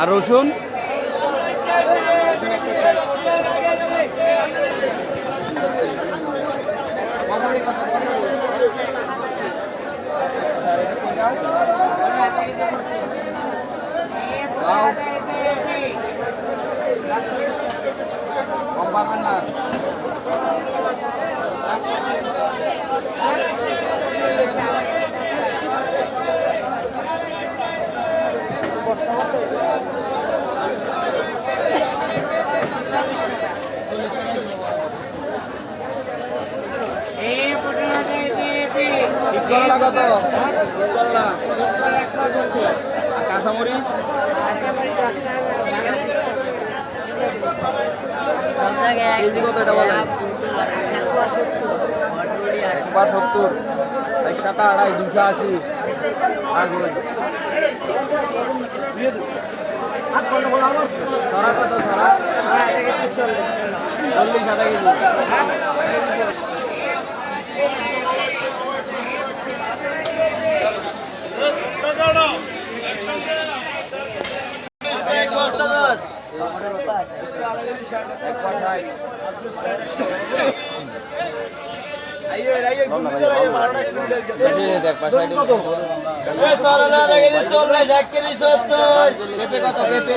আর রসুন? পাবেন না। কত কাঁচামরিচ? কেজি কত আড়াই দুশো আশি। আগুন। ছড়া কত ছড়া চল্লিশ আধা কেজি। দেখ পেঁপে কত পেঁপে